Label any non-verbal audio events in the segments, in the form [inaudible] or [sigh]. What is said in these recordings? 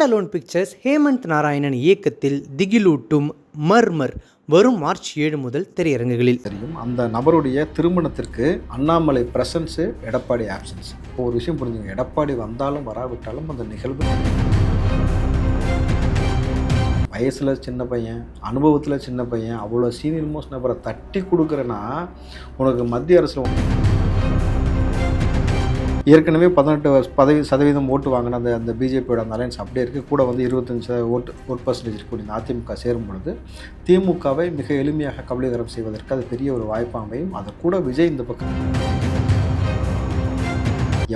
Stand alone pictures Hemanth Narayanan இயக்கத்தில் திகிலூட்டும் மர்மர் வரும் மார்ச் ஏழு முதல் திரையரங்குகளில். தெரியும். அந்த நபருடைய திருமணத்திற்கு அண்ணாமலை பிரசன்ஸு எடப்பாடி ஆப்சன்ஸ் இப்போ ஒரு விஷயம் புரிஞ்சுங்க. எடப்பாடி வந்தாலும் வராவிட்டாலும் அந்த நிகழ்வு வயசில் சின்ன பையன் அனுபவத்தில் சின்ன பையன் அவ்வளோ சீனியர் மோஸ்ட் நபரை தட்டி கொடுக்குறேன்னா உனக்கு மத்திய அரசில் ஏற்கனவே பதினெட்டு பதவி சதவீதம் ஓட்டு வாங்கின அந்த அந்த பிஜேபியோட அந்த அலைன்ஸ் அப்படியே இருக்குது கூட வந்து இருபத்தஞ்சு சத ஓட்டு ஓட் பர்சன்டேஜ் இருக்கக்கூடிய அதிமுக சேரும் பொழுது திமுகவை மிக எளிமையாக கபலீகரம் செய்வதற்கு அது பெரிய ஒரு வாய்ப்பு அமையும். கூட விஜய் இந்த பக்கம்.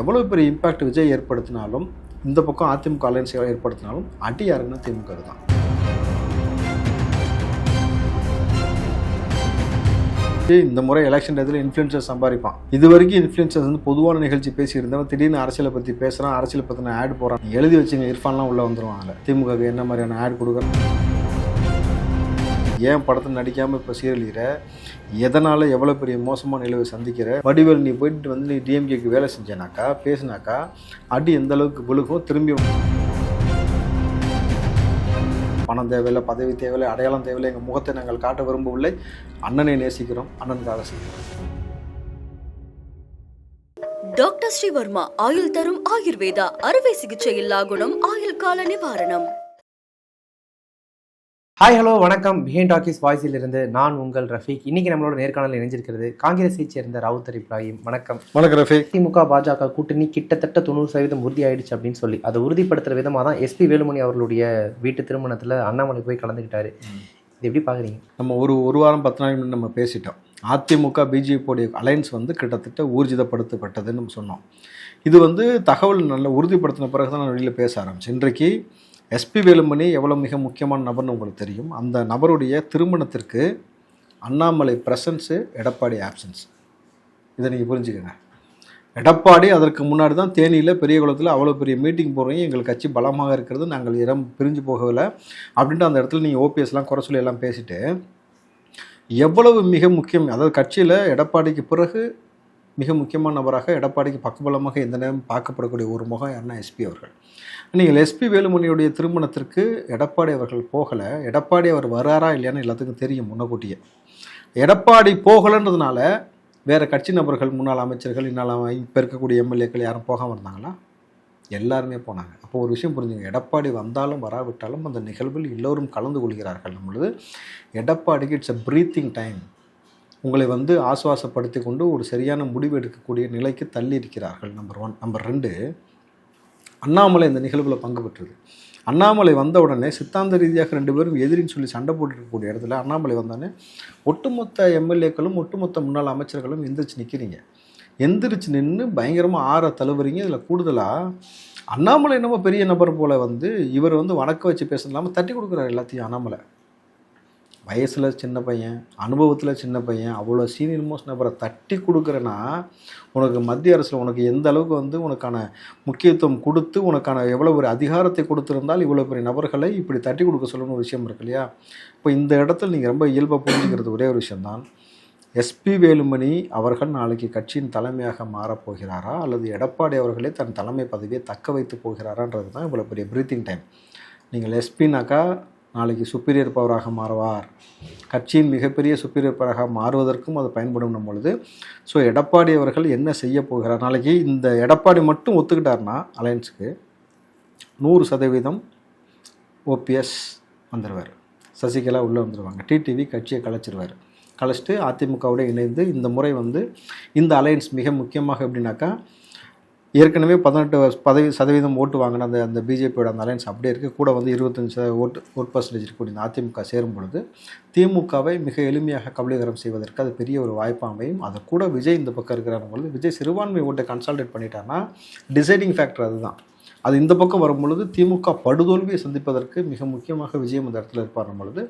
எவ்வளோ பெரிய இம்பாக்ட் விஜய் ஏற்படுத்தினாலும் இந்த பக்கம் அதிமுக அலையன்ஸ் ஏற்படுத்தினாலும் அடி யாருன்னா திமுக தான். இந்த முறை எலெக்ஷன் டயத்தில் இன்ஃப்ளூயன்சர் சம்பாதிப்பான். இது வரைக்கும் இன்ஃப்ளூயன்சர்ஸ் வந்து பொதுவான நிகழ்ச்சி பேசியிருந்தவன் திடீர்னு அரசியலை பற்றி பேசுகிறான் அரசியல் பற்றின ஆட் போகிறான் எழுதி வச்சுங்க இரஃபான்லாம் உள்ளே வந்துடுவாங்க அதில். திமுகவுக்கு என்ன மாதிரியான ஆட் கொடுக்குறோம் ஏன் படத்தில் நடிக்காமல் இப்போ சீரழிகிற எதனால் எவ்வளோ பெரிய மோசமான நிலவை சந்திக்கிற? வடிவேல் நீ போயிட்டு வந்து நீ டிஎம்கேக்கு வேலை செஞ்சேனாக்கா பேசினாக்கா அடி எந்த அளவுக்கு விழுகும்? திரும்பி பணம் தேவையில்லை பதவி தேவையில்லை அடையாளம் தேவையில்லை எங்கள் முகத்தை நாங்கள் காட்ட விரும்பவில்லை. அண்ணனை நேசிக்கிறோம் அண்ணனுக்காக செய்கிறோம். டாக்டர் ஸ்ரீவர்மா ஆயுள் தரும் ஆயுர்வேதா அறுவை சிகிச்சை இல்லா குணம் ஆயுள் கால நிவாரணம். ஹாய் ஹலோ வணக்கம். பிஹைண்ட் டாக்கிஸ் வாய்ஸில் இருந்து நான் உங்கள் ரஃபீக். இன்னைக்கு நம்மளோட நேர்காணல் இணைஞ்சிருக்கிறது காங்கிரஸை சேர்ந்த ராவுத்தர் இப்ராஹிம். வணக்கம். வணக்கம் ரஃபீக். திமுக பாஜக கூட்டணி கிட்டத்தட்ட தொண்ணூறு சதவீதம் உறுதி ஆயிடுச்சு அப்படின்னு சொல்லி அதை உறுதிப்படுத்துற விதமாக தான் எஸ்பி வேலுமணி அவர்களுடைய வீட்டு திருமணத்தில் அண்ணாமலை போய் கலந்துக்கிட்டாரு. இது எப்படி பார்க்குறீங்க நம்ம ஒரு ஒரு வாரம் பத்து நாள் முன்னாடி நம்ம பேசிட்டோம். அதிமுக பிஜேபியோடைய அலைன்ஸ் வந்து கிட்டத்தட்ட ஊர்ஜிதப்படுத்தப்பட்டதுன்னு நம்ம சொன்னோம். இது வந்து தகவல் நல்ல உறுதிப்படுத்தின பிறகு தான் நான் வெளியில் பேச ஆரம்பிச்சேன். இன்றைக்கு எஸ்பி வேலுமணி எவ்வளோ மிக முக்கியமான நபர்னு உங்களுக்கு தெரியும். அந்த நபருடைய திருமணத்திற்கு அண்ணாமலை ப்ரெசன்ஸு எடப்பாடி ஆப்சன்ஸ் இதை நீங்கள் புரிஞ்சுக்கங்க. எடப்பாடி அதற்கு முன்னாடி தான் தேனியில் பெரிய குளத்தில் அவ்வளோ பெரிய மீட்டிங் போகிறீங்க எங்கள் கட்சி பலமாக இருக்கிறது. நாங்கள் இடம் பிரிஞ்சு போகவில்லை. அப்படின்ட்டு அந்த இடத்துல நீங்கள் ஓபிஎஸ்லாம் குறை சொல்லி எல்லாம் பேசிட்டு எவ்வளவு மிக முக்கியம் அதாவது கட்சியில் எடப்பாடிக்கு பிறகு மிக முக்கியமான நபராக எடப்பாடிக்கு பக்கபலமாக எந்த நேரம் பார்க்கப்படக்கூடிய ஒரு முகம் யாருன்னா எஸ்பி அவர்கள். நீங்கள் எஸ்பி வேலுமணியுடைய திருமணத்திற்கு எடப்பாடி அவர்கள் போகலை. எடப்பாடி அவர் வராரா இல்லையான்னு எல்லாத்துக்கும் தெரியும் முன்னக்கூட்டியே எடப்பாடி போகலைன்றதுனால வேறு கட்சி நபர்கள் முன்னாள் அமைச்சர்கள் இன்னால் இப்போ இருக்கக்கூடிய எம்எல்ஏக்கள் யாரும் போகாமல் இருந்தாங்களா? எல்லாருமே போனாங்க. அப்போ ஒரு விஷயம் புரிஞ்சுங்க. எடப்பாடி வந்தாலும் வராவிட்டாலும் அந்த நிகழ்வில் எல்லோரும் கலந்து கொள்கிறார்கள். நம்மளது எடப்பாடிக்கு இட்ஸ் அ ப்ரீத்திங் டைம் உங்களை வந்து ஆசுவாசப்படுத்தி கொண்டு ஒரு சரியான முடிவு எடுக்கக்கூடிய நிலைக்கு தள்ளி இருக்கிறார்கள் நம்பர் ஒன் நம்பர் ரெண்டு அண்ணாமலை இந்த நிகழ்வில் பங்கு பெற்றது. அண்ணாமலை வந்த உடனே சித்தாந்த ரீதியாக ரெண்டு பேரும் எதிரின்னு சொல்லி சண்டை போட்டுருக்கக்கூடிய இடத்துல அண்ணாமலை வந்தோடனே ஒட்டுமொத்த எம்எல்ஏக்களும் ஒட்டுமொத்த முன்னாள் அமைச்சர்களும் எந்திரிச்சு நிற்கிறீங்க எந்திரிச்சு நின்று பயங்கரமாக ஆற தழுவுறீங்க. இதில் கூடுதலாக அண்ணாமலை என்னமோ பெரிய நபர் போல் வந்து இவர் வந்து வணக்க வச்சு பேசுறது இல்லாமல் தட்டி கொடுக்குறாரு எல்லாத்தையும் அண்ணாமலை. வயசில் சின்ன பையன் அனுபவத்தில் சின்ன பையன் அவ்வளோ சீனியர் மோஸ்ட் நபரை தட்டி கொடுக்குறேன்னா உனக்கு மத்திய அரசில் உனக்கு எந்த அளவுக்கு வந்து உனக்கான முக்கியத்துவம் கொடுத்து உனக்கான எவ்வளோ ஒரு அதிகாரத்தை கொடுத்துருந்தால் இவ்வளோ பெரிய நபர்களை இப்படி தட்டி கொடுக்க சொல்லணும்னு ஒரு விஷயம் இருக்கு இல்லையா? இப்போ இந்த இடத்துல நீங்கள் ரொம்ப இயல்பாக புரிஞ்சுக்கிறது ஒரே ஒரு விஷயந்தான் எஸ்பி வேலுமணி அவர்கள் நாளைக்கு கட்சியின் தலைமையாக மாறப்போகிறாரா? அல்லது எடப்பாடி அவர்களே தன் தலைமை பதவியை தக்க வைத்து போகிறாரான்றது தான் இவ்வளோ பெரிய ப்ரீத்திங் டைம் நீங்கள் எஸ்பினாக்கா நாளைக்கு சுப்பீரியர் பவராக மாறுவார். கட்சியின் மிகப்பெரிய சுப்பீரியர் பவராக மாறுவதற்கும் அது பயன்படும் பொழுது. ஸோ எடப்பாடி அவர்கள் என்ன செய்ய போகிறார்? நாளைக்கு இந்த எடப்பாடி மட்டும் ஒத்துக்கிட்டார்னா அலையன்ஸுக்கு நூறு சதவீதம் ஓபிஎஸ் வந்துடுவார் சசிகலா உள்ளே வந்துடுவாங்க டிடிவி கட்சியை கலைச்சிருவார். கலைச்சிட்டு அதிமுகவோட இணைந்து இந்த முறை வந்து இந்த அலையன்ஸ் மிக முக்கியமாக எப்படின்னாக்கா ஏற்கனவே பதினெட்டு வருஷ- பதவி சதவீதம் ஓட்டு வாங்கின அந்த அந்த பிஜேபியோட அந்த அலையன்ஸ் அப்படியே இருக்குது கூட வந்து இருபத்தஞ்சு சத ஓட்டு ஓட் பர்சன்டேஜ் இருக்கக்கூடிய இந்த அதிமுக சேரும் பொழுது திமுகவை மிக எளிமையாக கபலீகரம் செய்வதற்கு அது பெரிய ஒரு வாய்ப்பு அமையும். கூட விஜய் இந்த பக்கம் இருக்கிறாங்க பொழுது விஜய் சிறுபான்மை ஓட்டை கன்சால்டேட் பண்ணிட்டான்னா டிசைடிங் ஃபேக்டர் அதுதான். அது இந்த பக்கம் வரும் பொழுது திமுக படுதோல்வியை சந்திப்பதற்கு மிக முக்கியமாக விஜயம் இந்த இடத்துல இருப்பார் பொழுது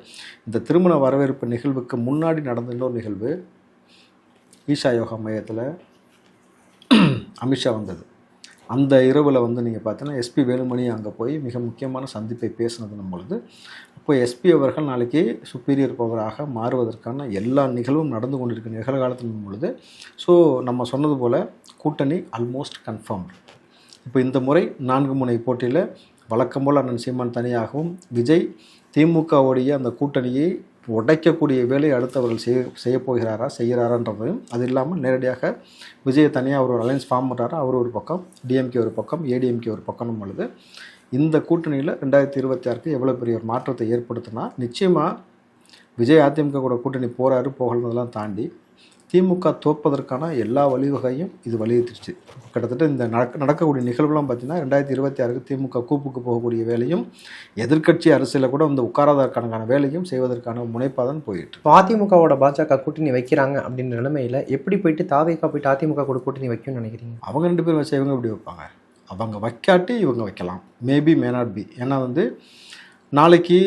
இந்த திருமண வரவேற்பு நிகழ்வுக்கு முன்னாடி நடந்த இன்னொரு நிகழ்வு ஈஷா யோகா மையத்தில் அமித்ஷா வந்தது. அந்த இரவில் வந்து நீங்கள் பார்த்தீங்கன்னா எஸ்பி வேலுமணி அங்கே போய் மிக முக்கியமான சந்திப்பை பேசினதுன்னும் பொழுது அப்போ எஸ்பி அவர்கள் நாளைக்கு சுப்பீரியர் பவராக மாறுவதற்கான எல்லா நிகழ்வும் நடந்து கொண்டிருக்க நிகழ்காலத்தின் பொழுது ஸோ நம்ம சொன்னது போல் கூட்டணி ஆல்மோஸ்ட் கன்ஃபார்ம் இப்போ இந்த முறை நான்கு முனை போட்டியில் வழக்கம் போல் அண்ணன் சீமான் தனியாகவும் விஜய் திமுகவுடைய அந்த கூட்டணியை உடைக்கக்கூடிய வேலையை அடுத்து அவர்கள் செய்ய செய்யப் போகிறாரா செய்கிறாரான்றது அது இல்லாமல் நேரடியாக விஜய் தனியாக அவர் ஒரு அலையன்ஸ் ஃபார்ம் பண்ணுறாரா அவர் ஒரு பக்கம் டிஎம்கே ஒரு பக்கம் ஏடிஎம்கே ஒரு பக்கம் பொழுது இந்த கூட்டணியில் ரெண்டாயிரத்தி இருபத்தி ஆறுக்கு எவ்வளோ பெரிய ஒரு மாற்றத்தை ஏற்படுத்தினா நிச்சயமாக விஜய் அதிமுக கூட கூட்டணி போகிறாரு போகலன்றதெல்லாம் தாண்டி திமுக தோற்பதற்கான எல்லா வழிவகையும் இது வலியுறுத்திடுச்சு. கிட்டத்தட்ட இந்த நடக்க நடக்கக்கூடிய நிகழ்வுலாம் பார்த்தீங்கன்னா ரெண்டாயிரத்தி இருபத்தி ஆறுக்கு திமுக கூப்புக்கு போகக்கூடிய வேலையும் எதிர்க்கட்சி அரசியலில் கூட வந்து உட்காராதற்கான வேலையும் செய்வதற்கான முனைப்பாக தான் போயிட்டு இப்போ அதிமுகவோட பாஜக கூட்டணி வைக்கிறாங்க அப்படின்ற நிலைமையில எப்படி போயிட்டு தாவேக்கா போயிட்டு அதிமுக கூட கூட்டணி வைக்கும்னு நினைக்கிறீங்க? அவங்க ரெண்டு பேரும் வச்சு இவங்க எப்படி வைப்பாங்க? அவங்க வைக்காட்டி இவங்க வைக்கலாம். மேபி மே நாட் பி ஏன்னா வந்து நாளைக்கு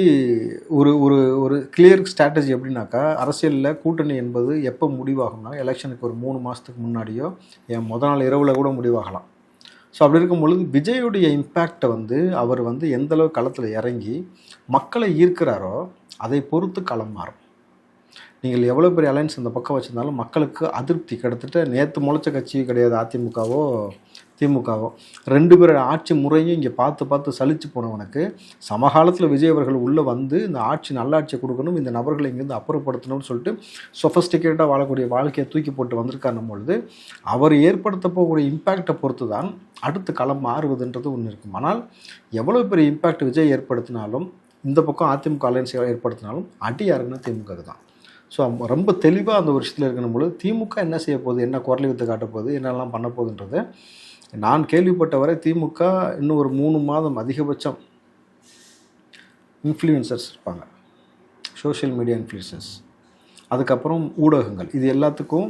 ஒரு ஒரு ஒரு கிளியர் ஸ்ட்ராட்டஜி எப்படின்னாக்கா அரசியலில் கூட்டணி என்பது எப்போ முடிவாகும்னா எலெக்ஷனுக்கு ஒரு மூணு மாதத்துக்கு முன்னாடியோ என் முத நாள் இரவில் கூட முடிவாகலாம். ஸோ அப்படி இருக்கும் பொழுது விஜயுடைய இம்பேக்டை வந்து அவர் வந்து எந்தளவு களத்தில் இறங்கி மக்களை ஈர்க்கிறாரோ அதை பொறுத்து களம் மாறும். நீங்கள் எவ்வளோ பெரிய அலைன்ஸ் இந்த பக்கம் வச்சுருந்தாலும் மக்களுக்கு அதிருப்தி. கிட்டத்தட்ட நேற்று முளைச்ச கட்சி கிடையாது அதிமுகவோ திமுகவும் ரெண்டு பேர் ஆட்சி முறையும் இங்கே பார்த்து பார்த்து சலிச்சு போனவனுக்கு சமகாலத்தில் விஜய் அவர்கள் உள்ளே வந்து இந்த ஆட்சி நல்லாட்சியை கொடுக்கணும் இந்த நபர்களை இங்கேருந்து அப்புறப்படுத்தணும்னு சொல்லிட்டு சொஃபஸ்டிகேட்டாக வாழக்கூடிய வாழ்க்கையை தூக்கி போட்டு வந்திருக்காருன்னும் பொழுது அவர் ஏற்படுத்த போகக்கூடிய இம்பேக்டை பொறுத்து தான் அடுத்து களம் மாறுவதுன்றது ஒன்று இருக்கும் ஆனால் எவ்வளோ பெரிய இம்பேக்ட் விஜய் ஏற்படுத்தினாலும் இந்த பக்கம் அதிமுக அலைன்ஸ் ஏற்படுத்தினாலும் அடி யாருக்குன்னா திமுக தான். ஸோ ரொம்ப தெளிவாக அந்த ஒரு விஷயத்தில் இருக்கணும் பொழுது திமுக என்ன செய்ய போகுது என்ன குரலை வித்து காட்ட போகுது என்னெல்லாம் பண்ண போகுதுன்றது நான் கேள்விப்பட்டவரை திமுக இன்னும் ஒரு மூணு மாதம் அதிகபட்சம் இன்ஃப்ளூயன்சர்ஸ் இருப்பாங்க. சோஷியல் மீடியா இன்ஃப்ளூயன்சர்ஸ் அதுக்கப்புறம் ஊடகங்கள். இது எல்லாத்துக்கும்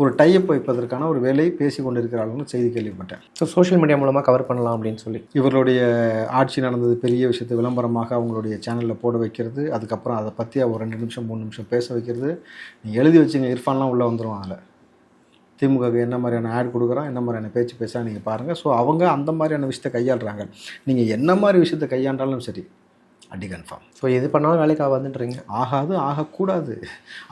ஒரு டைப் வைப்பதற்கான ஒரு வேலையை பேசி கொண்டிருக்கிறார்கள்னு செய்தி கேள்விப்பட்டேன். ஸோ சோஷியல் மீடியா மூலமாக கவர் பண்ணலாம் அப்படின்னு சொல்லி. இவர்களுடைய ஆட்சி நடந்தது பெரிய விஷயத்தை விளம்பரமாக அவங்களுடைய சேனலில் போட வைக்கிறது. அதுக்கப்புறம் அதை பற்றி ஒரு ரெண்டு நிமிஷம் மூணு நிமிஷம் பேச வைக்கிறது. நீங்கள் எழுதி வச்சுங்க இர்ஃபான்லாம் உள்ளே வந்துடும் அதில். திமுகவுக்கு என்ன மாதிரியான ஆட் கொடுக்குறான் என்ன மாதிரியான பேச்சு பேசுகிறான் நீங்கள் பாருங்கள் ஸோ அவங்க அந்த மாதிரியான விஷயத்தை கையாளுறாங்க. நீங்கள் என்ன மாதிரி விஷயத்தை கையாண்டாலும் சரி அடி கன்ஃபார்ம் ஸோ எது பண்ணாலும் வேலைக்கு ஆகாதுன்றீங்க? ஆகாது ஆகக்கூடாது.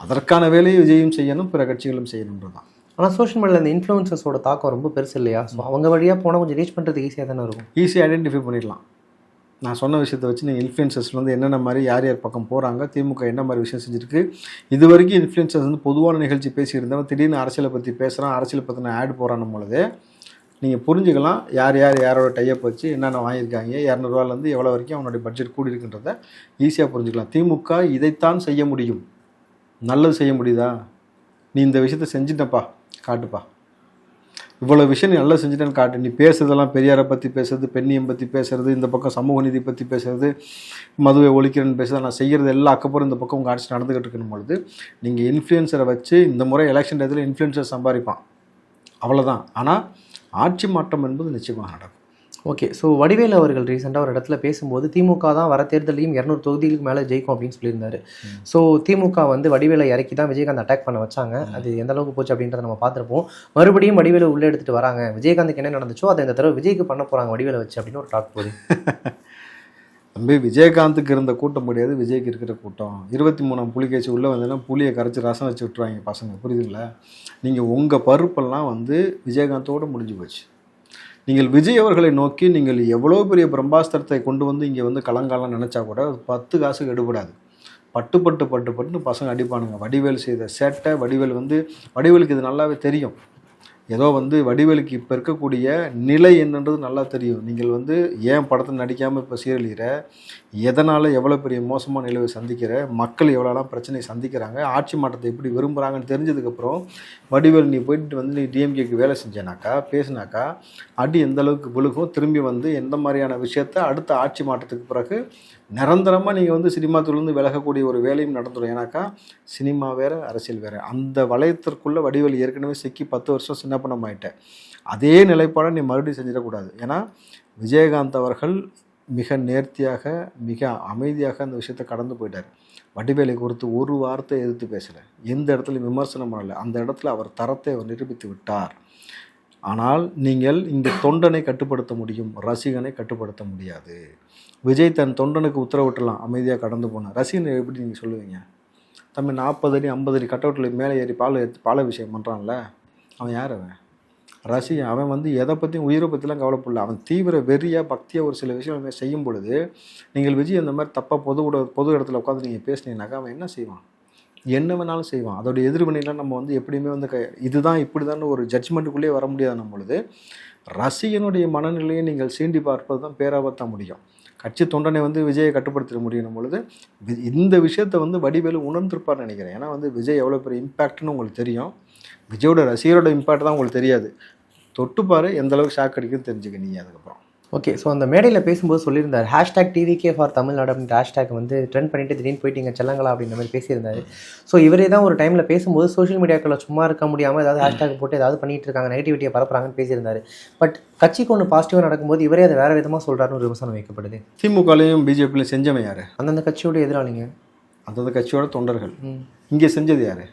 அதற்கான வேலையை விஜயும் செய்யணும் பிற கட்சிகளும் செய்யணுன்றது தான் ஆனால் சோஷியல் மீடியாவில் இந்த இன்ஃப்ளூயன்சஸோட தாக்கம் ரொம்ப பெருசு இல்லையா? ஸோ அவங்க வழியாக போனால் கொஞ்சம் ரீச் பண்ணுறதுக்கு ஈஸியாக தானே இருக்கும்? ஈஸியாக ஐடென்டிஃபை பண்ணிடலாம். நான் சொன்ன விஷயத்தை வச்சு நீங்கள் இன்ஃப்ளூயன்சர்ஸ் வந்து என்னென்ன மாதிரி யார் யார் பக்கம் போகிறாங்க திமுக என்ன மாதிரி விஷயம் செஞ்சுருக்கு. இது வரைக்கும் இன்ஃப்ளூயன்சர்ஸ் வந்து பொதுவான நிகழ்ச்சி பேசியிருந்தவன் திடீர்னு அரசியலை பற்றி பேசுகிறான் அரசியலை பற்றின ஆட் போகிறான் பொழுது நீங்கள் புரிஞ்சுக்கலாம் யார் யார் யாரோட டையப் வச்சு என்னென்ன வாங்கியிருக்காங்க இரநூறுவாலேருந்து எவ்வளோ வரைக்கும் அவனுடைய பட்ஜெட் கூடி இருக்குன்றத ஈஸியாக புரிஞ்சுக்கலாம். திமுக இதைத்தான் செய்ய முடியும். நல்லது செய்ய முடியுதா? நீ இந்த விஷயத்த செஞ்சிட்டப்பா காட்டுப்பா. இவ்வளோ விஷயம் நீ நல்லா செஞ்சுட்டேன்னு காட்டு. நீ பேசுறதெல்லாம் பெரியாரை பற்றி பேசுறது பெண்ணியம் பற்றி பேசுறது இந்த பக்கம் சமூக நீதி பற்றி பேசுறது மதுவை ஒழிக்கிறேன்னு பேசுறது நான் செய்கிறது எல்லா அக்கப்புறம் இந்த பக்கம் உங்கள் ஆட்சி நடந்துகிட்டு இருக்கணும் பொழுது நீங்கள் இன்ஃப்ளூயன்சரை வச்சு இந்த முறை எலெக்ஷன் டயத்தில் இன்ஃப்ளூயன்சர் சம்பாதிப்பான். அவ்வளோதான் ஆனால் ஆட்சி மாற்றம் என்பது நிச்சயமாக நடக்கும். ஓகே ஸோ வடிவேலு அவர்கள் ரீசெண்டாக ஒரு இடத்துல பேசும்போது திமுக தான் வர தேர்தலையும் இரநூறு தொகுதிகளுக்கு மேலே ஜெயிக்கும் அப்படின்னு சொல்லியிருந்தாரு. ஸோ திமுக வந்து வடிவேலை இறக்கி தான் விஜயகாந்த் அட்டாக் பண்ண வச்சாங்க. அது எந்த அளவுக்கு போச்சு அப்படின்றத நம்ம பார்த்துருப்போம். மறுபடியும் வடிவேலு உள்ளே எடுத்துட்டு வராங்க. விஜயகாந்துக்கு என்ன நடந்துச்சோ அதை இந்த தடவை விஜய்க்கு பண்ண போகிறாங்க வடிவேலை வச்சு அப்படின்னு ஒரு டாக் போகுது. [laughs] தம்பி விஜயகாந்துக்கு இருந்த கூட்டம் முடியாது விஜய்க்கு இருக்கிற கூட்டம். இருபத்தி மூணாம் புலிகேசி உள்ளே வந்ததுன்னா புளியை கரைச்சி ரசம் வச்சு விட்டுருவாங்க பசங்க. புரியுதுங்களா? நீங்கள் உங்கள் பருப்பெல்லாம் வந்து விஜயகாந்தோடு முடிஞ்சு போச்சு. நீங்கள் விஜய் அவர்களை நோக்கி நீங்கள் எவ்வளோ பெரிய பிரம்மாஸ்திரத்தை கொண்டு வந்து இங்கே வந்து கலங்காலம் நினச்சா கூட பத்து காசுக்கு எடுபடாது. பட்டு பட்டு பட்டு பட்டுன்னு பசங்க அடிப்பானுங்க. வடிவேல் செய்த சேட்டை வடிவேல் வந்து வடிவேலுக்கு இது நல்லாவே தெரியும். ஏதோ வந்து வடிவேலுக்கு இப்போ இருக்கக்கூடிய நிலை என்னன்றது நல்லா தெரியும். நீங்கள் வந்து ஏன் படத்தில் நடிக்காமல் இப்போ சீரழிகிற எதனால் எவ்வளோ பெரிய மோசமான நிலவை சந்திக்கிற மக்கள் எவ்வளோலாம் பிரச்சனையை சந்திக்கிறாங்க ஆட்சி மாற்றத்தை எப்படி விரும்புகிறாங்கன்னு தெரிஞ்சதுக்கப்புறம் வடிவேல் நீ போயிட்டு வந்து நீ டிஎம்கேக்கு வேலை செஞ்சேனாக்கா பேசினாக்கா அடி எந்த அளவுக்கு விழுகும் திரும்பி வந்து எந்த மாதிரியான விஷயத்த அடுத்த ஆட்சி மாற்றத்துக்கு பிறகு நிரந்தரமாக நீங்கள் வந்து சினிமா துறையிலேருந்து விலகக்கூடிய ஒரு வேலையும் நடந்துடும். ஏன்னாக்கா சினிமா வேறு அரசியல் வேறு. அந்த வளையத்திற்குள்ளே வடிவேல் ஏற்கனவே சிக்கி பத்து வருஷம் சின்ன பணம் ஆயிட்டேன் அதே நிலைப்பாடை நீ மறுபடியும் செஞ்சிடக்கூடாது. ஏன்னா விஜயகாந்த் அவர்கள் மிக நேர்த்தியாக மிக அமைதியாக அந்த விஷயத்தை கடந்து போயிட்டார். வடிவேலை குறித்து ஒரு வார்த்தை எதிர்த்து பேசலை. எந்த இடத்துலையும் விமர்சனம் பண்ணலை. அந்த இடத்துல அவர் தரத்தை அவர் நிரூபித்து விட்டார். ஆனால் நீங்கள் இந்த தொண்டனை கட்டுப்படுத்த முடியும் ரசிகனை கட்டுப்படுத்த முடியாது. விஜய் தன் தொண்டனுக்கு உத்தரவிட்டலாம் அமைதியாக கடந்து போனார் ரசிகனை எப்படி நீங்கள் சொல்லுவீங்க? தம்பி நாற்பது அடி ஐம்பது அடி கட்டவுட்டில் மேலே ஏறி பால் ஏற்று பால விஷயம் பண்ணுறான்ல அவன் யார் அவன்? ரசிகன் அவன் வந்து எதை பற்றியும் உயிரை பற்றிலாம் கவலைப்படல. அவன் தீவிர வெறியாக பக்தியாக ஒரு சில விஷயங்கள் செய்யும் பொழுது நீங்கள் விஜய் அந்த மாதிரி தப்பாக பொது கூட பொது இடத்துல உட்காந்து நீங்கள் பேசுனீங்கன்னாக்கா அவன் என்ன செய்வான்? என்ன வேணாலும் செய்வான். அதோடைய எதிர்வினைலாம் நம்ம வந்து எப்படியுமே வந்து க இதுதான் இப்படி தான் ஒரு ஜட்ஜ்மெண்ட்டுக்குள்ளேயே வர முடியாது பொழுது ரசிகனுடைய மனநிலையை நீங்கள் சீண்டி பார்ப்பது தான் பேராபத்தான் முடியும். கட்சி தொண்டனை வந்து விஜயை கட்டுப்படுத்திட முடியும் பொழுது வி- இந்த விஷயத்தை வந்து வடிவேலு உணர்ந்திருப்பார்னு நினைக்கிறேன். ஏன்னா வந்து விஜய் எவ்வளோ பெரிய இம்பேக்ட்னு உங்களுக்கு தெரியும். விஜயோட ரசிகரோட இம்பேக்ட் தான் உங்களுக்கு தெரியாது. தொட்டுப்பாரு எந்த அளவுக்கு ஷாக் அடிக்குன்னு தெரிஞ்சுக்க நீ அதுக்கப்புறம். ஓகே ஸோ அந்த மேடையில் பேசும்போது சொல்லியிருந்தார் ஹேஷ்டாக் டிவிகே ஃபார் தமிழ்நாடு அப்படின்ற ஹேஷ்டாக் வந்து ட்ரெண்ட் பண்ணிட்டு திடீர்னு போயிட்டீங்க செல்லங்களா அப்படின்ற மாதிரி பேசியிருந்தாரு. ஸோ இவரே தான் ஒரு டைமில் பேசும்போது சோஷியல் மீடியாக்களில் சும்மா இருக்க முடியாமல் ஏதாவது ஹேஷ்டாக் போட்டு ஏதாவது பண்ணிட்டு இருக்காங்க நெகட்டிவிட்டியை பரப்புறாங்கன்னு பேசியிருந்தாரு. பட் கட்சிக்கு ஒன்று பாசிட்டிவாக நடக்கும்போது இவரே அதை வேற விதமாக சொல்கிறாருன்னு ஒரு விமர்சனம் வைக்கப்படுது. திமுகலையும் பிஜேபிலையும் செஞ்சவன் யாரு? அந்தந்த கட்சியோட எதிராளிங்க. அந்தந்த கட்சியோட தொண்டர்கள். ம். இங்கே செஞ்சது யாரு?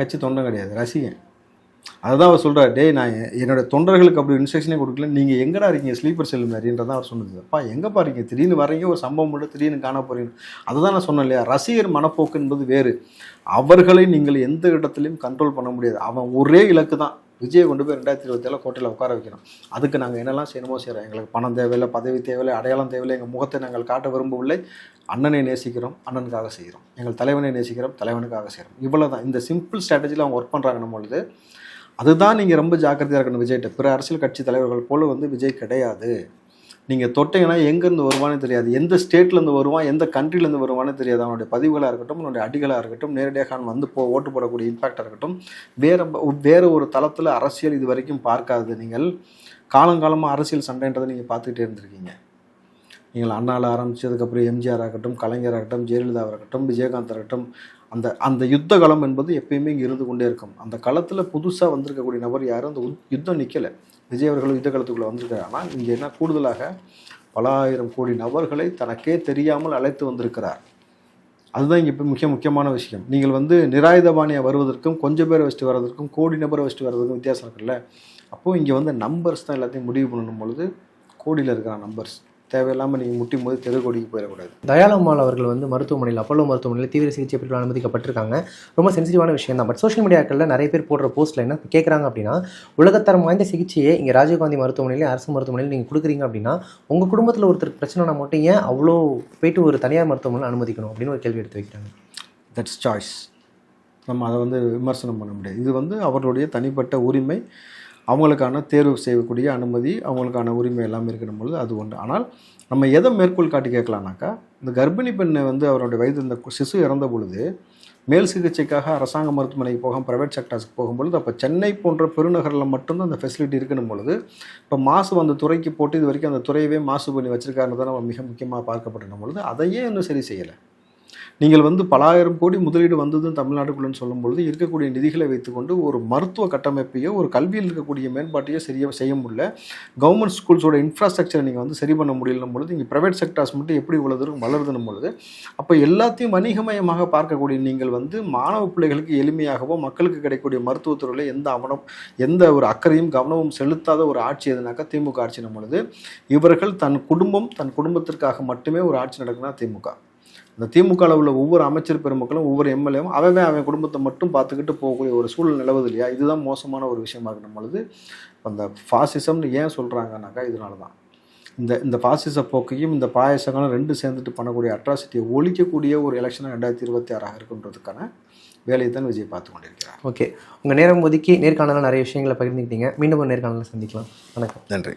கட்சி தொண்டன் கிடையாது ரசிகன். அதுதான் அவர் சொல்கிறார் டே நான் என்னோட தொண்டர்களுக்கு அப்படி இன்ஸ்ட்ரக்ஷனே கொடுக்கல. நீங்கள் எங்கடா இருக்கீங்க? ஸ்லீப்பர் செல் மாதிரின்றதான் அவர் சொன்னது. அப்பா எங்கே இருக்கீங்க? திடீர்னு வரீங்க ஒரு சம்பவம் மட்டும் திடீர்னு காண போகிறீங்க அதுதான் நான் சொன்னேன் இல்லையா ரசிகர் மனப்போக்கு என்பது வேறு. அவர்களை நீங்கள் எந்த இடத்துலையும் கண்ட்ரோல் பண்ண முடியாது. அவன் ஒரே இலக்கு தான். விஜயை கொண்டு போய் ரெண்டாயிரத்தி இருபத்தேழு கோட்டையில் உட்கார வைக்கணும். அதுக்கு நாங்கள் என்னெல்லாம் செய்யணுமோ செய்கிறோம் எங்களுக்கு பணம் தேவையில்லை பதவி தேவையில்லை அடையாளம் தேவையில்லை எங்கள் முகத்தை நாங்கள் காட்ட விரும்பவில்லை. அண்ணனை நேசிக்கிறோம் அண்ணனுக்காக செய்கிறோம். எங்கள் தலைவனை நேசிக்கிறோம் தலைவனுக்காக செய்கிறோம். இவ்வளோ தான் இந்த சிம்பிள் ஸ்ட்ராட்டஜியில் அவங்க ஒர்க் பண்ணுறாங்கன்னும் பொழுது அதுதான் நீங்கள் ரொம்ப ஜாக்கிரதையாக இருக்கணும் விஜய்கிட்ட. பிற அரசியல் கட்சி தலைவர்கள் போல வந்து விஜய் கிடையாது. நீங்கள் தொட்டீங்கன்னா எங்கேருந்து வருவானே தெரியாது. எந்த ஸ்டேட்லேருந்து வருவான் எந்த கண்ட்ரிலேருந்து வருவானே தெரியாது. அவனுடைய பதிவுகளாக இருக்கட்டும் அவனுடைய அடிகளாக இருக்கட்டும் நேரடியாக அவன் வந்து போ ஓட்டு போடக்கூடிய இம்பாக்டாக இருக்கட்டும் வேற வேறு ஒரு தளத்தில் அரசியல் இது வரைக்கும் பார்க்காது நீங்கள். காலங்காலமாக அரசியல் சண்டைன்றதை நீங்கள் பார்த்துக்கிட்டே இருந்திருக்கீங்க. நீங்கள் அண்ணாவில் ஆரம்பிச்சதுக்கப்புறம் எம்ஜிஆர் ஆகட்டும் கலைஞர் ஆகட்டும் ஜெயலலிதா இருக்கட்டும் விஜயகாந்த் இருக்கட்டும் அந்த அந்த யுத்த களம் என்பது எப்பயுமே இங்கே இருந்து கொண்டே இருக்கும். அந்த களத்தில் புதுசாக வந்திருக்கக்கூடிய நபர் யாரும் அந்த யுத்தம் நிற்கலை விஜய் அவர்கள் யுத்த களத்துக்குள்ளே வந்திருக்காரு. ஆனால் இங்கே என்ன கூடுதலாக பல ஆயிரம் கோடி நபர்களை தனக்கே தெரியாமல் அழைத்து வந்திருக்கிறார். அதுதான் இங்கே இப்போ முக்கிய முக்கியமான விஷயம். நீங்கள் வந்து நிராயுதபாணியாக வருவதற்கும் கொஞ்சம் பேரை வச்சுட்டு வர்றதற்கும் கோடி நபரை வச்சுட்டு வர்றதுக்கும் வித்தியாசம் இருக்குல்ல? அப்போது இங்கே வந்து நம்பர்ஸ் தான் எல்லாத்தையும் முடிவு பண்ணணும் பொழுது கோடியில் இருக்கிற நம்பர்ஸ் தேவையில்லாமல் நீங்கள் முட்டும் போது தெரு கோடிக்கு போயிடக்கூடாது. தயாளம்மாள் அவர்கள் வந்து மருத்துவமனையில் அப்போலோ மருத்துவமனையில் தீவிர சிகிச்சை பிரிவில் அனுமதிக்கப்பட்டிருக்காங்க. ரொம்ப சென்சிட்டிவான விஷயம் தான் பட் சோஷியல் மீடியாக்களில் நிறைய பேர் போடுற போஸ்ட்டில் என்ன கேட்குறாங்க அப்படின்னா உலகத்தரம் வாய்ந்த சிகிச்சையை இங்கே ராஜீவ்காந்தி மருத்துவமனையிலே அரசு மருத்துவமனையில் நீங்கள் கொடுக்குறீங்க அப்படின்னா உங்கள் குடும்பத்தில் ஒருத்தருக்கு பிரச்சனைனா மட்டும் ஏன் அவ்வளோ போயிட்டு ஒரு தனியார் மருத்துவமனையில் அனுமதிக்கணும் அப்படின்னு ஒரு கேள்வி எடுத்து வைக்கிறாங்க. தட்ஸ் சாய்ஸ் நம்ம அதை வந்து விமர்சனம் பண்ண முடியாது. இது வந்து அவர்களுடைய தனிப்பட்ட உரிமை. அவங்களுக்கான தேர்வு செய்யக்கூடிய அனுமதி அவங்களுக்கான உரிமை எல்லாமே இருக்கிற பொழுது அது ஒன்று. ஆனால் நம்ம எதை மேற்கோள் காட்டி கேட்கலாம்னாக்கா இந்த கர்ப்பிணி பெண்ணை வந்து அவருடைய வயது இந்த சிசு இறந்த பொழுது மேல் சிகிச்சைக்காக அரசாங்க மருத்துவமனைக்கு போகாமல் ப்ரைவேட் செக்டர்ஸ்க்கு போகும்பொழுது அப்போ சென்னை போன்ற பெருநகரில் மட்டும்தான் அந்த ஃபெசிலிட்டி இருக்கணும் பொழுது இப்போ மாசு அந்த துறைக்கு போட்டு இது வரைக்கும் அந்த துறையவே மாசு பண்ணி வச்சுருக்காருன்னு தான் நம்ம மிக முக்கியமாக பார்க்கப்படணும் பொழுது அதையே இன்னும் சரி செய்யலை. நீங்கள் வந்து பலாயிரம் கோடி முதலீடு வந்ததுன்னு தமிழ்நாட்டுக்குள்ளன்னு சொல்லும்பொழுது இருக்கக்கூடிய நிதிகளை வைத்துக்கொண்டு ஒரு மருத்துவ கட்டமைப்பையோ ஒரு கல்வியில் இருக்கக்கூடிய மேம்பாட்டையோ சரியாக செய்ய முடியல. கவர்மெண்ட் ஸ்கூல்ஸோட இன்ஃப்ராஸ்ட்ரக்சரை நீங்கள் வந்து சரி பண்ண முடியலன்னும் பொழுது இங்கே ப்ரைவேட் செக்டார்ஸ் மட்டும் எப்படி இவ்வளோ தூரம் வளருதுன்னும் பொழுது அப்போ எல்லாத்தையும் வணிகமயமாக பார்க்கக்கூடிய நீங்கள் வந்து மாணவ பிள்ளைகளுக்கு எளிமையாகவோ மக்களுக்கு கிடைக்கக்கூடிய மருத்துவத்துறையில் எந்த அவனம் எந்த ஒரு அக்கறையும் கவனமும் செலுத்தாத ஒரு ஆட்சி எதுனாக்கா திமுக ஆட்சினும் பொழுது இவர்கள் தன் குடும்பம் தன் குடும்பத்திற்காக மட்டுமே ஒரு ஆட்சி நடக்குன்னா திமுக. இந்த திமுகவில் உள்ள ஒவ்வொரு அமைச்சர் பெருமக்களும் ஒவ்வொரு எம்எல்ஏவும் அவன் அவன் குடும்பத்தை மட்டும் பார்த்துக்கிட்டு போகக்கூடிய ஒரு சூழல் நிலவுது இல்லையா? இதுதான் மோசமான ஒரு விஷயமா இருக்கணும் பொழுது அந்த ஃபாசிசம்னு ஏன் சொல்கிறாங்கனாக்கா இதனால தான் இந்த இந்த பாசிச போக்கையும் இந்த பாயசங்களும் ரெண்டு சேர்ந்துட்டு பண்ணக்கூடிய அட்ராசிட்டியை ஒழிக்கக்கூடிய ஒரு எலெக்ஷனாக ரெண்டாயிரத்தி இருபத்தி ஆறாக இருக்குன்றதுக்கான வேலையை தான் விஜய் பார்த்து கொண்டிருக்கிறார். ஓகே. உங்கள் நேரம் ஒதுக்கி நேர்காணலில் நிறைய விஷயங்களை பகிர்ந்துக்கிட்டீங்க. மீண்டும் ஒரு நேர்காணலில் சந்திக்கலாம். வணக்கம். நன்றி.